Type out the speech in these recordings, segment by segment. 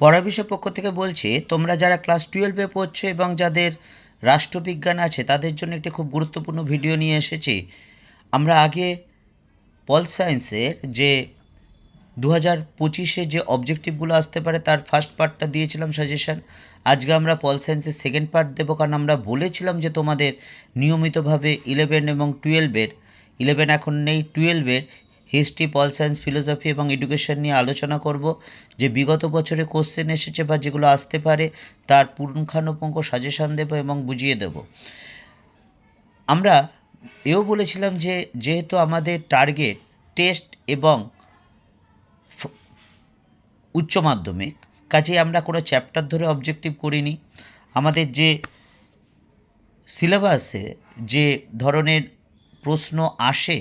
পড়ার বিষয় পক্ষ থেকে বলছি, তোমরা যারা ক্লাস টুয়েলভে পড়ছো এবং যাদের রাষ্ট্রবিজ্ঞান আছে, তাদের জন্য একটি খুব গুরুত্বপূর্ণ ভিডিও নিয়ে এসেছি। আমরা আগে পল সায়েন্সের যে দু হাজার পঁচিশে যে অবজেক্টিভগুলো আসতে পারে, তার ফার্স্ট পার্টটা দিয়েছিলাম সাজেশন। আজকে আমরা পল সায়েন্সের সেকেন্ড পার্ট দেবো, কারণ আমরা বলেছিলাম যে তোমাদের নিয়মিতভাবে ইলেভেন এবং টুয়েলভের, ইলেভেন এখন নেই, টুয়েলভের হিস্ট্রি পল সায়েন্স ফিলোসফি এবং এডুকেশন নিয়ে আলোচনা করব, যে বিগত বছরে কোশ্চেন এসেছে বা যেগুলো আসতে পারে, তার পুঙ্খানুপুঙ্খ সাজেশন দেবো এবং বুঝিয়ে দেব। আমরা এও বলেছিলাম যে, যেহেতু আমাদের টার্গেট টেস্ট এবং উচ্চ মাধ্যমিক, কাজেই আমরা কোনো চ্যাপ্টার ধরে অবজেক্টিভ করিনি। আমাদের যে সিলেবাসে যে ধরনের প্রশ্ন আসে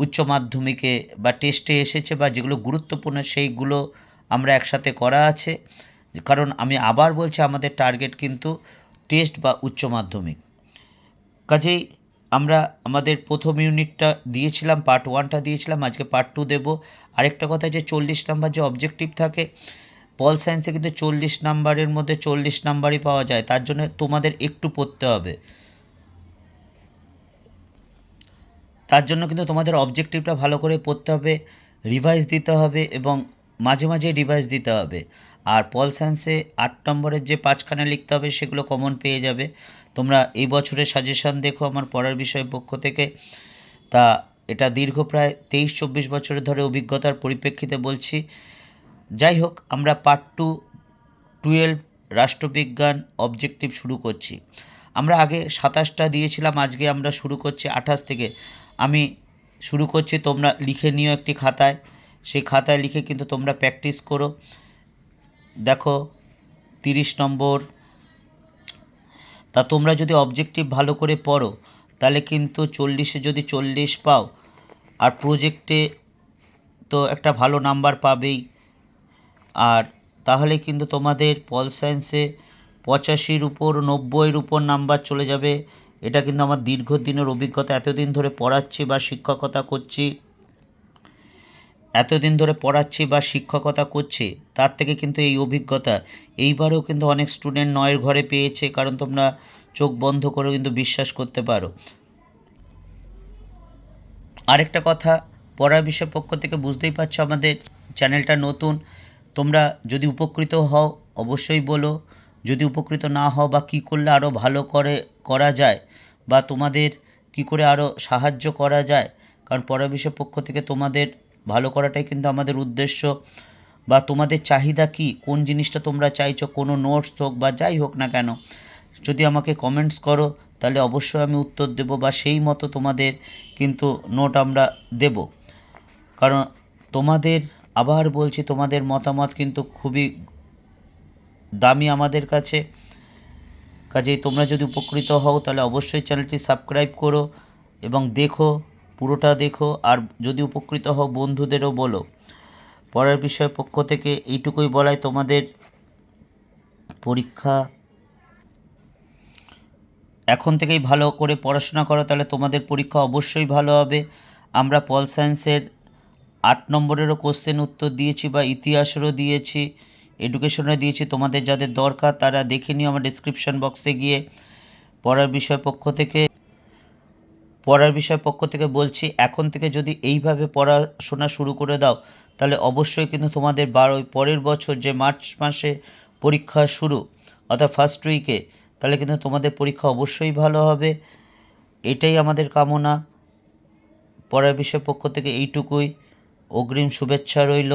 উচ্চ মাধ্যমিকে বা টেস্টে এসেছে বা যেগুলো গুরুত্বপূর্ণ সেইগুলো আমরা একসাথে করা আছে। কারণ আমি আবার বলছি, আমাদের টার্গেট কিন্তু টেস্ট বা উচ্চ মাধ্যমিক। কাজেই আমরা আমাদের প্রথম ইউনিটটা দিয়েছিলাম পার্ট ওয়ানটা দিয়েছিলাম, আজকে পার্ট টু দেবো। আরেকটা কথা যে চল্লিশ নাম্বার যে অবজেক্টিভ থাকে পল সায়েন্সে কিন্তু চল্লিশ নাম্বারের মধ্যে চল্লিশ নাম্বারই পাওয়া যায়, তার জন্য তোমাদের একটু পড়তে হবে। তার জন্য কিন্তু তোমাদের অবজেক্টিভটা ভালো করে পড়তে হবে রিভাইজ দিতে হবে এবং মাঝে মাঝে রিভাইজ দিতে হবে। আর পল সায়েন্সে আট নম্বরের যে পাঁচখানা লিখতে হবে সেগুলো কমন পেয়ে যাবে। তোমরা এই বছরের সাজেশান দেখো আমার পড়ার বিষয় পক্ষ থেকে। তা এটা দীর্ঘ প্রায় তেইশ চব্বিশ বছরের ধরে অভিজ্ঞতার পরিপ্রেক্ষিতে বলছি। যাই হোক, আমরা পার্ট টু টুয়েলভ রাষ্ট্রবিজ্ঞান অবজেক্টিভ শুরু করছি। আমরা আগে সাতাশটা দিয়েছিলাম, আজকে আমরা শুরু করছি আঠাশ থেকে। আমি শুরু করছি, তোমরা লিখে নিও একটি খাতায়। সেই খাতায় লিখে কিন্তু তোমরা প্র্যাকটিস করো। দেখো, তিরিশ নম্বর। তা তোমরা যদি অবজেক্টিভ ভালো করে পড়ো, তাহলে কিন্তু চল্লিশে যদি চল্লিশ পাও, আর প্রজেক্টে তো একটা ভালো নাম্বার পাবেই। আর তাহলে কিন্তু তোমাদের পল সায়েন্সে পঁচাশির উপর, নব্বইয়ের উপর নাম্বার চলে যাবে। এটা কিন্তু আমার দীর্ঘদিনের অভিজ্ঞতা, এতদিন ধরে পড়াচ্ছি বা শিক্ষকতা করছি, এতদিন ধরে পড়াচ্ছি বা শিক্ষকতা করছি, তার থেকে কিন্তু এই অভিজ্ঞতা। এইবারেও কিন্তু অনেক স্টুডেন্ট নয়ের ঘরে পেয়েছে, কারণ তোমরা চোখ বন্ধ করেও কিন্তু বিশ্বাস করতে পারো। আরেকটা কথা, পড়ার বিষয় পক্ষ থেকে বুঝতেই পারছ আমাদের চ্যানেলটা নতুন, তোমরা যদি উপকৃত হও, অবশ্যই বলো। যদি উপকৃত না হও বা কী করলে আরও ভালো করে, করা যায় বা তোমাদের কি করে আরও সাহায্য করা যায়? কারণ বিষয় পক্ষ থেকে তোমাদের ভালো করাটাই কিন্তু আমাদের উদ্দেশ্য। বা তোমাদের চাহিদা কি? কোন জিনিসটা তোমরা চাইছো? কোনো নোটস হোক বা যাই হোক না কেন, যদি আমাকে কমেন্টস করো, তাহলে অবশ্যই আমি উত্তর দেব বা সেই মতো তোমাদের কিন্তু নোট আমরা দেব। কারণ তোমাদের, আবার বলছি তোমাদের মতামত কিন্তু খুবই দামি আমাদের কাছে। কাজেই তোমরা যদি উপকৃত হও, তাহলে অবশ্যই চ্যানেলটি সাবস্ক্রাইব করো এবং দেখো, পুরোটা দেখো। আর যদি উপকৃত হও, বন্ধুদেরও বলো। পরের বিষয় পক্ষ থেকে এইটুকুই বলাই, তোমাদের পরীক্ষা এখন থেকেই ভালো করে পড়াশোনা করো, তাহলে তোমাদের পরীক্ষা অবশ্যই ভালো হবে। আমরা পল সায়েন্সের আট নম্বরেরও কোশ্চেন উত্তর দিয়েছি বা ইতিহাসেরও দিয়েছি। এডুকেশনে দিয়েছি, তোমাদের যাদের দরকার তারা দেখে নিও আমার ডিসক্রিপশন বক্সে গিয়ে। পড়ার বিষয় পক্ষ থেকে, পড়ার বিষয় পক্ষ থেকে বলছি, এখন থেকে যদি এইভাবে পড়াশোনা শুরু করে দাও, তাহলে অবশ্যই কিন্তু তোমাদের বারো পরের বছর যে মার্চ মাসে পরীক্ষা শুরু, অর্থাৎ ফার্স্ট উইকে তাহলে কিন্তু তোমাদের পরীক্ষা অবশ্যই ভালো হবে। এটাই আমাদের কামনা। পড়ার বিষয় পক্ষ থেকে এইটুকুই। অগ্রিম শুভেচ্ছা রইল।